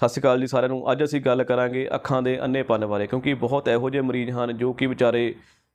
ਸਤਿ ਸ਼੍ਰੀ ਅਕਾਲ ਜੀ ਸਾਰਿਆਂ ਨੂੰ। ਅੱਜ ਅਸੀਂ ਗੱਲ ਕਰਾਂਗੇ ਅੱਖਾਂ ਦੇ ਅੰਨੇਪਨ ਬਾਰੇ, ਕਿਉਂਕਿ ਬਹੁਤ ਇਹੋ ਜਿਹੇ ਮਰੀਜ਼ ਹਨ ਜੋ ਕਿ ਵਿਚਾਰੇ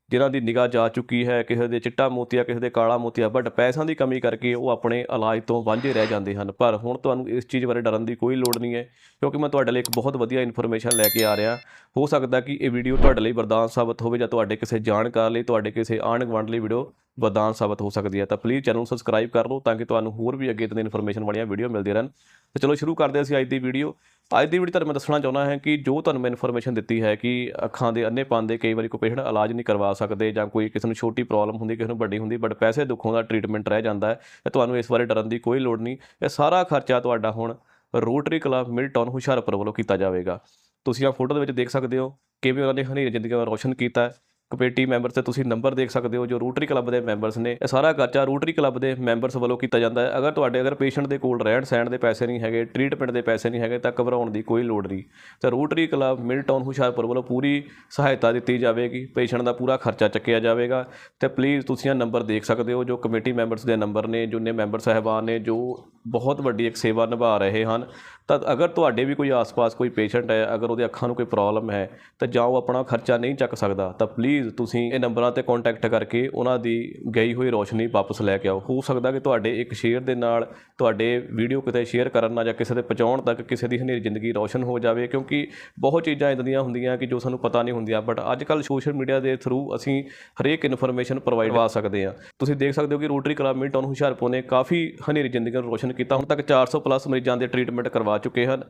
ਜਿਨ੍ਹਾਂ ਦੀ ਨਿਗਾਹ ਜਾ ਚੁੱਕੀ ਹੈ, ਕਿਸੇ ਦੇ ਚਿੱਟਾ ਮੋਤੀਆ, ਕਿਸੇ ਦੇ ਕਾਲਾ ਮੋਤੀਆ ਬਟ ਪੈਸਿਆਂ ਦੀ ਕਮੀ ਕਰਕੇ ਉਹ ਆਪਣੇ ਇਲਾਜ ਤੋਂ ਵਾਂਝੇ ਰਹਿ ਜਾਂਦੇ ਹਨ। ਪਰ ਹੁਣ ਤੁਹਾਨੂੰ ਇਸ ਚੀਜ਼ ਬਾਰੇ ਡਰਨ ਦੀ ਕੋਈ ਲੋੜ ਨਹੀਂ ਹੈ, ਕਿਉਂਕਿ ਮੈਂ ਤੁਹਾਡੇ ਲਈ ਇੱਕ ਬਹੁਤ ਵਧੀਆ ਇਨਫੋਰਮੇਸ਼ਨ ਲੈ ਕੇ ਆ ਰਿਹਾ। ਹੋ ਸਕਦਾ ਕਿ ਇਹ ਵੀਡੀਓ ਤੁਹਾਡੇ ਲਈ ਵਰਦਾਨ ਸਾਬਤ ਹੋਵੇ ਜਾਂ ਤੁਹਾਡੇ ਕਿਸੇ ਜਾਣਕਾਰ ਲਈ, ਤੁਹਾਡੇ ਕਿਸੇ ਆਂਢ ਗੁਆਂਢ ਲਈ ਵੀਡੀਓ ਵਰਦਾਨ ਸਾਬਤ ਹੋ ਸਕਦੀ ਹੈ। ਤਾਂ ਪਲੀਜ਼ ਚੈਨਲ ਨੂੰ ਸਬਸਕ੍ਰਾਈਬ ਕਰ ਲਓ ਤਾਂ ਕਿ ਤੁਹਾਨੂੰ ਹੋਰ ਵੀ ਅੱਗੇ ਤੋਂ ਇਨਫੋਰਮੇਸ਼ਨ ਵਾਲੀਆਂ ਵੀਡੀਓ ਮਿਲਦੀਆਂ ਰਹਿਣ। ਤਾਂ ਚਲੋ ਸ਼ੁਰੂ ਕਰਦੇ ਹਾਂ ਅਸੀਂ ਅੱਜ ਦੀ ਵੀਡੀਓ ਅੱਜ ਦੀ ਵੀਡੀਓ ਤੁਹਾਨੂੰ ਮੈਂ ਦੱਸਣਾ ਚਾਹੁੰਦਾ ਹਾਂ ਕਿ ਜੋ ਤੁਹਾਨੂੰ ਮੈਂ ਇਨਫੋਰਮੇਸ਼ਨ ਦਿੱਤੀ ਹੈ ਕਿ ਅੱਖਾਂ ਦੇ ਅੰਨੇਪਨ ਦੇ ਕਈ ਵਾਰੀ ਕੋਈ ਪੇਸ਼ੈਂਟ ਇਲਾਜ ਨਹੀਂ ਕਰਵਾ ਸਕਦੇ ਜਾਂ ਕੋਈ ਕਿਸੇ ਨੂੰ ਛੋਟੀ ਪ੍ਰੋਬਲਮ ਹੁੰਦੀ, ਕਿਸੇ ਨੂੰ ਵੱਡੀ ਹੁੰਦੀ ਬਟ ਪੈਸੇ ਦੁੱਖੋਂ ਦਾ ਟ੍ਰੀਟਮੈਂਟ ਰਹਿ ਜਾਂਦਾ ਹੈ ਤੇ ਤੁਹਾਨੂੰ ਇਸ ਬਾਰੇ ਡਰਨ ਦੀ ਕੋਈ ਲੋੜ ਨਹੀਂ। ਇਹ ਸਾਰਾ ਖਰਚਾ ਤੁਹਾਡਾ ਹੁਣ ਰੋਟਰੀ ਕਲੱਬ ਮਿਲਟਨ ਹੁਸ਼ਿਆਰਪੁਰ ਵੱਲੋਂ ਕੀਤਾ ਜਾਵੇਗਾ। ਤੁਸੀਂ ਆ ਫੋਟੋ ਦੇ ਵਿੱਚ ਦੇਖ ਸਕਦੇ ਹੋ ਕਿਵੇਂ ਉਹਨਾਂ ਨੇ ਹਨੇਰੀ ਜ਼ਿੰਦਗੀ ਨੂੰ ਰੋਸ਼ਨ ਕੀਤਾ ਹੈ। ਕਮੇਟੀ ਮੈਂਬਰ ਤੇ ਤੁਸੀਂ ਨੰਬਰ ਦੇਖ ਸਕਦੇ ਹੋ ਜੋ ਰੋਟਰੀ ਕਲੱਬ ਦੇ ਮੈਂਬਰਸ ਨੇ। ਇਹ ਸਾਰਾ ਖਰਚਾ ਰੋਟਰੀ ਕਲੱਬ ਦੇ ਮੈਂਬਰਸ ਵੱਲੋਂ ਕੀਤਾ ਜਾਂਦਾ ਹੈ। ਅਗਰ ਤੁਹਾਡੇ, ਅਗਰ ਪੇਸ਼ੈਂਟ ਦੇ ਕੋਲ ਰਹਿਣ ਸਹਿਣ ਦੇ ਪੈਸੇ ਨਹੀਂ ਹੈਗੇ, ਟ੍ਰੀਟਮੈਂਟ ਦੇ ਪੈਸੇ ਨਹੀਂ ਹੈਗੇ, ਤਾਂ ਘਬਰਾਉਣ ਦੀ ਕੋਈ ਲੋੜ ਨਹੀਂ। ਤਾਂ rotary club midtown Hoshiarpur ਵੱਲੋਂ ਪੂਰੀ ਸਹਾਇਤਾ ਦਿੱਤੀ ਜਾਵੇਗੀ। ਪੇਸ਼ੈਂਟ ਦਾ ਪੂਰਾ ਖਰਚਾ ਚੱਕਿਆ ਜਾਵੇਗਾ। ਤੇ ਪਲੀਜ਼ ਤੁਸੀਂ ਇਹ ਨੰਬਰ ਦੇਖ ਸਕਦੇ ਹੋ ਜੋ ਕਮੇਟੀ ਮੈਂਬਰਸ ਦੇ ਨੰਬਰ ਨੇ, ਜੋ ਨੇ ਮੈਂਬਰ ਸਾਹਿਬਾਨ ਨੇ, ਜੋ ਬਹੁਤ ਵੱਡੀ ਇੱਕ ਸੇਵਾ ਨਿਭਾ ਰਹੇ ਹਨ। ਤਾਂ ਅਗਰ ਤੁਹਾਡੇ ਵੀ ਕੋਈ ਆਸ-ਪਾਸ ਕੋਈ ਪੇਸ਼ੈਂਟ ਹੈ, ਅਗਰ ਉਹਦੇ ਅੱਖਾਂ ਨੂੰ ਕੋਈ ਪ੍ਰੋਬਲਮ ਹੈ, ਤਾਂ ਜਾਂ ਉਹ ਆਪਣਾ ਖਰਚਾ ਨਹੀਂ ਚੱਕ ਸਕਦਾ, ਤਾਂ ਪਲੀਜ਼ ਤੁਸੀਂ ਇਹ ਨੰਬਰਾਂ ਤੇ ਕੰਟੈਕਟ ਕਰਕੇ ਉਹਨਾਂ ਦੀ ਗਈ ਹੋਈ ਰੋਸ਼ਨੀ ਵਾਪਸ ਲੈ ਕੇ ਆਓ। ਹੋ ਸਕਦਾ ਕਿ ਤੁਹਾਡੇ ਇੱਕ ਸ਼ੇਅਰ ਦੇ ਨਾਲ ਤੁਹਾਡੇ ਵੀਡੀਓ ਕਿਤੇ ਸ਼ੇਅਰ ਕਰਨ ਨਾਲ ਜਾਂ ਕਿਸੇ ਦੇ ਪਹੁੰਚਾਉਣ ਤੱਕ ਕਿਸੇ ਦੀ ਹਨੇਰੀ ਜ਼ਿੰਦਗੀ ਰੋਸ਼ਨ ਹੋ ਜਾਵੇ, ਕਿਉਂਕਿ ਬਹੁਤ ਚੀਜ਼ਾਂ ਇਦਾਂ ਦੀਆਂ ਹੁੰਦੀਆਂ ਕਿ ਜੋ ਸਾਨੂੰ ਪਤਾ ਨਹੀਂ ਹੁੰਦੀਆਂ ਬਟ ਅੱਜ ਕੱਲ ਸੋਸ਼ਲ ਮੀਡੀਆ ਦੇ ਥਰੂ ਅਸੀਂ ਹਰੇਕ ਇਨਫੋਰਮੇਸ਼ਨ ਪ੍ਰੋਵਾਈਡ ਕਰਵਾ ਸਕਦੇ ਹਾਂ। ਤੁਸੀਂ ਦੇਖ ਸਕਦੇ ਹੋ ਕਿ ਰੋਟਰੀ ਕਲੱਬ ਮਿਲਟਨ ਹੁਸ਼ਿਆਰਪੁਰ ਨੇ ਕਾਫੀ ਹਨੇਰੀ ਜ਼ਿੰਦਗੀ ਨੂੰ ਰੋਸ਼ਨ ਕੀਤਾ। ਹੁਣ ਤੱਕ 400 ਪਲੱਸ ਮਰੀਜ਼ਾਂ ਦੇ ਟ੍ਰੀਟਮੈਂਟ ਕਰਵਾ ਚੁੱਕੇ ਹਨ।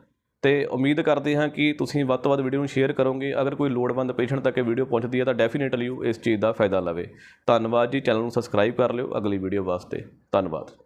ਤੇ ਉਮੀਦ ਕਰਦੇ ਹਾਂ ਕਿ ਤੁਸੀਂ ਵੱਧ ਤੋਂ ਵੱਧ ਵੀਡੀਓ ਨੂੰ ਸ਼ੇਅਰ ਕਰੋਗੇ। ਅਗਰ ਕੋਈ ਲੋੜਵੰਦ ਪੇਸ਼ੈਂਟ ਤੱਕ ਇਹ ਵੀਡੀਓ ਪਹੁੰਚਦੀ ਹੈ ਤਾਂ ਡੈਫੀਨੇਟਲੀ ਉਹ ਇਸ ਚੀਜ਼ ਦਾ ਫਾਇਦਾ ਲਵੇ। ਧੰਨਵਾਦ ਜੀ। ਚੈਨਲ ਨੂੰ ਸਬਸਕ੍ਰਾਈਬ ਕਰ ਲਿਓ। ਅਗਲੀ ਵੀਡੀਓ ਵਾਸਤੇ ਧੰਨਵਾਦ।